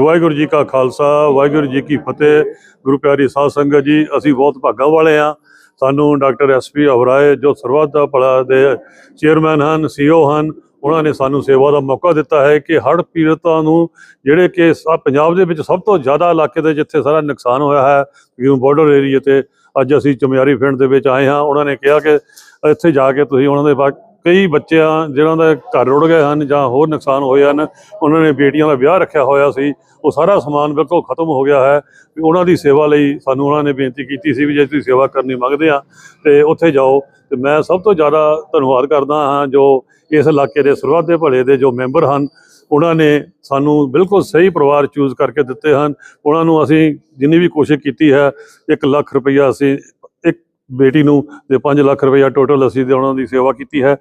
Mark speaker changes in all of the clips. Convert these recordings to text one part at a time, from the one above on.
Speaker 1: ਵਾਹਿਗੁਰੂ ਜੀ ਕਾ ਖਾਲਸਾ, ਵਾਹਿਗੁਰੂ ਜੀ ਕੀ ਫਤਿਹ। ਗੁਰੂ ਪਿਆਰੀ ਸਾਧ ਸੰਗਤ ਜੀ, ਅਸੀਂ ਬਹੁਤ ਭਾਗਾਂ ਵਾਲੇ ਹਾਂ। ਸਾਨੂੰ ਡਾਕਟਰ ਐਸਪੀ ਅਵਰਾਏ, ਜੋ ਸਰਬੱਤ ਦਾ ਭਲਾ ਦੇ ਚੇਅਰਮੈਨ ਹਨ ਸੀਓ ਹਨ, ਉਹਨਾਂ ਨੇ ਸਾਨੂੰ ਸੇਵਾ ਦਾ ਮੌਕਾ ਦਿੱਤਾ ਹੈ ਕਿ ਹੜ੍ਹ ਪੀੜਤਾਂ ਨੂੰ ਜਿਹੜੇ ਕਿ ਸਾ- ਪੰਜਾਬ ਦੇ ਵਿੱਚ ਸਭ ਤੋਂ ਜ਼ਿਆਦਾ ਇਲਾਕੇ ਦੇ ਜਿੱਥੇ ਸਾਰਾ ਨੁਕਸਾਨ ਹੋਇਆ ਹੈ ਜਿਵੇਂ ਬਾਰਡਰ ਏਰੀਆ ਤੇ ਅੱਜ ਅਸੀਂ ਚਮਿਆਰੀ ਪਿੰਡ ਦੇ ਵਿੱਚ ਆਏ ਹਾਂ। ਉਹਨਾਂ ਨੇ ਕਿਹਾ ਕਿ ਇੱਥੇ ਜਾ ਕੇ ਤੁਸੀਂ ਉਹਨਾਂ ਦੇ ਕਈ ਬੱਚਿਆਂ ਜਿਹਨਾਂ ਦਾ ਘਰ ਰੁੜ ਗਏ ਹਨ ਜਾਂ ਹੋਰ ਨੁਕਸਾਨ ਹੋਏ ਹਨ, ਉਹਨਾਂ ਨੇ ਬੇਟੀਆਂ ਦਾ ਵਿਆਹ ਰੱਖਿਆ ਹੋਇਆ ਸੀ, ਉਹ ਸਾਰਾ ਸਮਾਨ ਬਿਲਕੁਲ ਖਤਮ ਹੋ ਗਿਆ ਹੈ। ਵੀ ਉਹਨਾਂ ਦੀ ਸੇਵਾ ਲਈ ਸਾਨੂੰ ਉਹਨਾਂ ਨੇ ਬੇਨਤੀ ਕੀਤੀ ਸੀ ਵੀ ਜੇ ਤੁਸੀਂ ਸੇਵਾ ਕਰਨੀ ਮੰਗਦੇ ਆ ਤੇ ਉੱਥੇ ਜਾਓ। ਤੇ ਮੈਂ ਸਭ ਤੋਂ ਜ਼ਿਆਦਾ ਧੰਨਵਾਦ ਕਰਦਾ ਹਾਂ ਜੋ ਇਸ ਇਲਾਕੇ ਦੇ ਸਰਬੱਤ ਦੇ ਭਲੇ ਦੇ ਜੋ ਮੈਂਬਰ ਹਨ, ਉਹਨਾਂ ਨੇ ਸਾਨੂੰ ਬਿਲਕੁਲ ਸਹੀ ਪਰਿਵਾਰ ਚੂਜ਼ ਕਰਕੇ ਦਿੱਤੇ ਹਨ। ਉਹਨਾਂ ਨੂੰ ਅਸੀਂ ਜਿੰਨੀ ਵੀ ਕੋਸ਼ਿਸ਼ ਕੀਤੀ ਹੈ 1 ਲੱਖ ਰੁਪਈਆ ਅਸੀਂ ਬੇਟੀ ਨੂੰ ਤੇ 5 ਲੱਖ ਰੁਪਈਆ ਟੋਟਲ ਅਸੀਂ ਤੇ ਉਹਨਾਂ ਦੀ ਸੇਵਾ ਕੀਤੀ ਹੈ।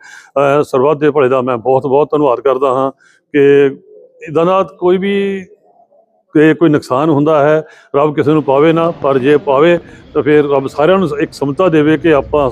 Speaker 1: ਸਰਬੱਤ ਦੇ ਭਲੇ ਦਾ ਮੈਂ ਬਹੁਤ ਬਹੁਤ ਧੰਨਵਾਦ ਕਰਦਾ ਹਾਂ ਕਿ ਇਦਾਂ ਨਾਲ ਕੋਈ ਵੀ ਕਿ ਕੋਈ ਨੁਕਸਾਨ ਹੁੰਦਾ ਹੈ, ਰੱਬ ਕਿਸੇ ਨੂੰ ਪਾਵੇ ਨਾ, ਪਰ ਜੇ ਪਾਵੇ ਤਾਂ ਫਿਰ ਰੱਬ ਸਾਰਿਆਂ ਨੂੰ ਇੱਕ ਸਮਤਾ ਦੇਵੇ ਕਿ ਆਪਾਂ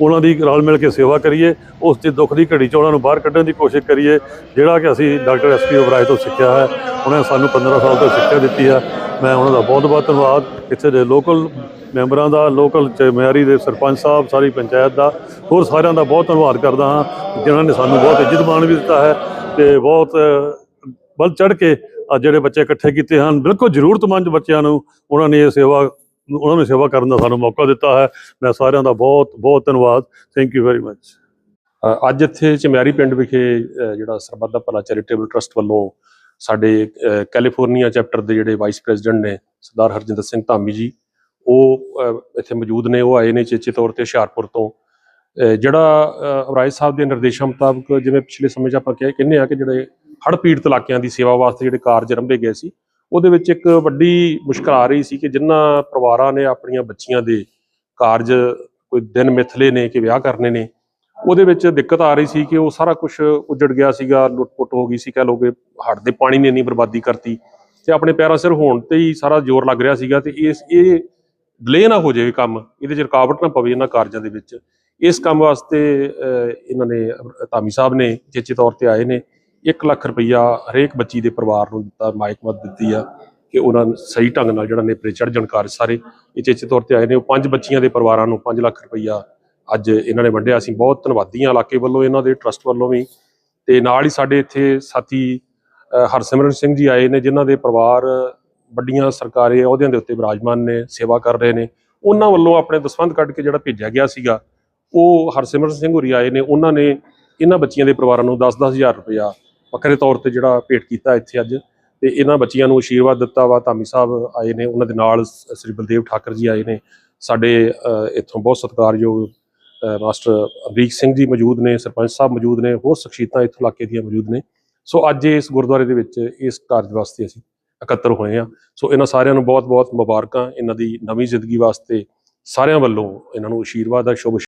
Speaker 1: ਉਹਨਾਂ ਦੀ ਰਲ ਮਿਲ ਕੇ ਸੇਵਾ ਕਰੀਏ, ਉਸ ਦੇ ਦੁੱਖ ਦੀ ਘੜੀ 'ਚ ਉਹਨਾਂ ਨੂੰ ਬਾਹਰ ਕੱਢਣ ਦੀ ਕੋਸ਼ਿਸ਼ ਕਰੀਏ, ਜਿਹੜਾ ਕਿ ਅਸੀਂ ਡਾਕਟਰ ਐਸਪੀ ਓਬਰਾਏ ਤੋਂ ਸਿੱਖਿਆ ਹੈ, ਉਹਨਾਂ ਨੇ ਸਾਨੂੰ 15 ਸਾਲ ਤੋਂ ਸਿੱਖਿਆ ਦਿੱਤੀ ਹੈ। ਮੈਂ ਉਹਨਾਂ ਦਾ ਬਹੁਤ ਬਹੁਤ ਧੰਨਵਾਦ। ਇੱਥੇ ਦੇ ਲੋਕਲ ਮੈਂਬਰਾਂ ਦਾ, ਲੋਕਲ ਮਿਆਰੀ ਦੇ ਸਰਪੰਚ ਸਾਹਿਬ, ਸਾਰੀ ਪੰਚਾਇਤ ਦਾ, ਹੋਰ ਸਾਰਿਆਂ ਦਾ ਬਹੁਤ ਧੰਨਵਾਦ ਕਰਦਾ ਹਾਂ, ਜਿਨ੍ਹਾਂ ਨੇ ਸਾਨੂੰ ਬਹੁਤ ਇੱਜ਼ਤ ਮਾਣ ਵੀ ਦਿੱਤਾ ਹੈ ਤੇ ਬਹੁਤ ਵੱਧ ਚੜ ਕੇ ਜਿਹੜੇ ਬੱਚੇ ਇਕੱਠੇ ਕੀਤੇ ਹਨ, ਬਿਲਕੁਲ ਜ਼ਰੂਰਤਮੰਦ ਬੱਚਿਆਂ ਨੂੰ ਉਹਨਾਂ ਨੇ ਇਹ ਸੇਵਾ ਉਹਨਾਂ ਨੂੰ ਸੇਵਾ ਕਰਨ ਦਾ ਸਾਨੂੰ ਮੌਕਾ ਦਿੱਤਾ ਹੈ। ਮੈਂ ਸਾਰਿਆਂ ਦਾ ਬਹੁਤ ਬਹੁਤ ਧੰਨਵਾਦ। ਥੈਂਕ ਯੂ ਵੈਰੀ ਮੱਚ
Speaker 2: ਅੱਜ ਇੱਥੇ ਚਮਿਆਰੀ ਪਿੰਡ ਵਿਖੇ ਜਿਹੜਾ ਸਰਬੱਤ ਦਾ ਭਲਾ ਚੈਰੀਟੇਬਲ ਟਰਸਟ ਵੱਲੋਂ ਸਾਡੇ ਕੈਲੀਫੋਰਨੀਆ ਚੈਪਟਰ ਦੇ ਜਿਹੜੇ ਵਾਈਸ ਪ੍ਰੈਜ਼ੀਡੈਂਟ ਨੇ ਸਰਦਾਰ ਹਰਜਿੰਦਰ ਸਿੰਘ ਧਾਮੀ ਜੀ, ਉਹ ਇੱਥੇ ਮੌਜੂਦ ਨੇ। ਉਹ ਆਏ ਨੇ ਚੇਚੇ ਤੌਰ ਤੇ ਹੁਸ਼ਿਆਰਪੁਰ ਤੋਂ। ਜਿਹੜਾ ਅਵਰਾਜ ਸਾਹਿਬ ਦੇ ਨਿਰਦੇਸ਼ਾਂ ਮੁਤਾਬਕ ਜਿਵੇਂ ਪਿਛਲੇ ਸਮੇਂ 'ਚ ਆਪਾਂ ਕਿਹਾ ਕਹਿੰਦੇ ਆ ਕਿ ਜਿਹੜੇ ਹੜ੍ਹ ਪੀੜਤ ਇਲਾਕਿਆਂ ਦੀ ਸੇਵਾ ਵਾਸਤੇ ਜਿਹੜੇ ਕਾਰਜ ਰੰਭੇ ਗਏ ਸੀ ਉਹਦੇ ਵਿੱਚ ਇੱਕ ਵੱਡੀ ਮੁਸ਼ਕਲ ਆ ਰਹੀ ਸੀ ਕਿ ਜਿਨ੍ਹਾਂ ਪਰਿਵਾਰਾਂ ਨੇ ਆਪਣੀਆਂ ਬੱਚੀਆਂ ਦੇ ਕਾਰਜ ਕੋਈ ਦਿਨ ਮਿਥਲੇ ਨੇ ਕਿ ਵਿਆਹ ਕਰਨੇ ਨੇ ਉਹਦੇ ਵਿੱਚ ਦਿੱਕਤ ਆ ਰਹੀ ਸੀ ਕਿ ਉਹ ਸਾਰਾ ਕੁਝ ਉਜੜ ਗਿਆ ਸੀਗਾ ਲੁੱਟ-ਪੁੱਟ ਹੋ ਗਈ ਸੀ ਕਹਿ ਲੋ ਕਿ ਹੜ੍ਹ ਦੇ ਪਾਣੀ ਨੇ ਇੰਨੀ ਬਰਬਾਦੀ ਕਰਤੀ ਤੇ ਆਪਣੇ ਪੈਰਾਂ ਸਿਰ ਹੋਣ ਤੇ ਹੀ ਸਾਰਾ ਜ਼ੋਰ ਲੱਗ ਰਿਹਾ ਸੀਗਾ ਤੇ ਇਸ ਇਹ ਡਿਲੇ ਨਾ ਹੋ ਜਾਵੇ ਕੰਮ ਇਹਦੇ 'ਚ ਰੁਕਾਵਟ ਨਾ ਪਵੇ ਇਹਨਾਂ ਕਾਰਜਾਂ ਦੇ ਵਿੱਚ। ਇਸ ਕੰਮ ਵਾਸਤੇ ਇਹਨਾਂ ਨੇ ਅਹ, ਧਾਮੀ ਸਾਹਿਬ ਨੇ ਚੇਚੇ ਤੌਰ ਤੇ ਆਏ ਨੇ। 1 ਲੱਖ ਰੁਪਈਆ ਹਰੇਕ ਬੱਚੀ ਦੇ ਪਰਿਵਾਰ ਨੂੰ ਦਿੱਤਾ ਮਾਇਕ ਮਤ ਦਿੱਤੀ ਆ ਕਿ ਉਹਨਾਂ ਸਹੀ ਢੰਗ ਨਾਲ ਜਿਹੜਾ ਨੇਪਰੇ ਚੜ ਜਾਣ ਕਾਰਜ ਸਾਰੇ ਇਹ ਤੌਰ ਤੇ ਆਏ ਨੇ। ਉਹ ਪੰਜ ਬੱਚੀਆਂ ਦੇ ਪਰਿਵਾਰਾਂ ਨੂੰ 5 ਲੱਖ ਰੁਪਈਆ ਅੱਜ ਇਹਨਾਂ ਨੇ ਵੰਡਿਆ। ਅਸੀਂ ਬਹੁਤ ਧੰਨਵਾਦੀ ਹਾਂ ਇਲਾਕੇ ਵੱਲੋਂ, ਇਹਨਾਂ ਦੇ ਟਰਸਟ ਵੱਲੋਂ ਵੀ। ਤੇ ਨਾਲ ਹੀ ਸਾਡੇ ਇੱਥੇ ਸਾਥੀ ਹਰਸਿਮਰਨ ਸਿੰਘ ਜੀ ਆਏ ਨੇ, ਜਿਨ੍ਹਾਂ ਦੇ ਪਰਿਵਾਰ ਵੱਡੀਆਂ ਸਰਕਾਰੀ ਅਹੁਦਿਆਂ ਦੇ ਉੱਤੇ ਵਿਰਾਜਮਾਨ ਨੇ, ਸੇਵਾ ਕਰ ਰਹੇ ਨੇ। ਉਹਨਾਂ ਵੱਲੋਂ ਆਪਣੇ ਦਸਵੰਧ ਕੱਢ ਕੇ ਜਿਹੜਾ ਭੇਜਿਆ ਗਿਆ ਸੀਗਾ, ਉਹ ਹਰਸਿਮਰਨ ਸਿੰਘ ਹੋਰੀ ਆਏ ਨੇ। ਉਹਨਾਂ ਨੇ ਇਹਨਾਂ ਬੱਚੀਆਂ ਦੇ ਪਰਿਵਾਰਾਂ ਨੂੰ 10-10000 ਰੁਪਇਆ ਵੱਖਰੇ ਤੌਰ ਤੇ ਜਿਹੜਾ ਭੇਟ ਕੀਤਾ ਇੱਥੇ ਅੱਜ ਤੇ ਇਹਨਾਂ ਬੱਚੀਆਂ ਨੂੰ ਆਸ਼ੀਰਵਾਦ ਦਿੱਤਾ ਵਾ, ਧਾਮੀ ਸਾਹਿਬ ਆਏ ਨੇ, ਉਹਨਾਂ ਦੇ ਨਾਲ ਸ੍ਰੀ ਬਲਦੇਵ ਠਾਕਰ ਜੀ ਆਏ ਨੇ, ਸਾਡੇ ਇੱਥੋਂ ਬਹੁਤ ਸਤਿਕਾਰਯੋਗ ਮਾਸਟਰ ਅਮਰੀਕ ਸਿੰਘ ਜੀ ਮੌਜੂਦ ਨੇ, ਸਰਪੰਚ ਸਾਹਿਬ ਮੌਜੂਦ ਨੇ, ਹੋਰ ਸ਼ਖਸੀਅਤਾਂ ਇੱਥੋਂ ਇਲਾਕੇ ਦੀਆਂ ਮੌਜੂਦ ਨੇ। ਸੋ ਅੱਜ ਇਸ ਗੁਰਦੁਆਰੇ ਦੇ ਵਿੱਚ ਇਸ ਕਾਰਜ ਵਾਸਤੇ ਅਸੀਂ ਇਕੱਤਰ ਹੋਏ ਆ ਸੋ ਇਹਨਾਂ ਸਾਰਿਆਂ ਨੂੰ ਬਹੁਤ-ਬਹੁਤ ਮੁਬਾਰਕਾਂ, ਇਹਨਾਂ ਦੀ ਨਵੀਂ ਜ਼ਿੰਦਗੀ ਵਾਸਤੇ ਸਾਰਿਆਂ ਵੱਲੋਂ ਇਹਨਾਂ ਨੂੰ ਆਸ਼ੀਰਵਾਦ ਦਾ ਸ਼ੁਭ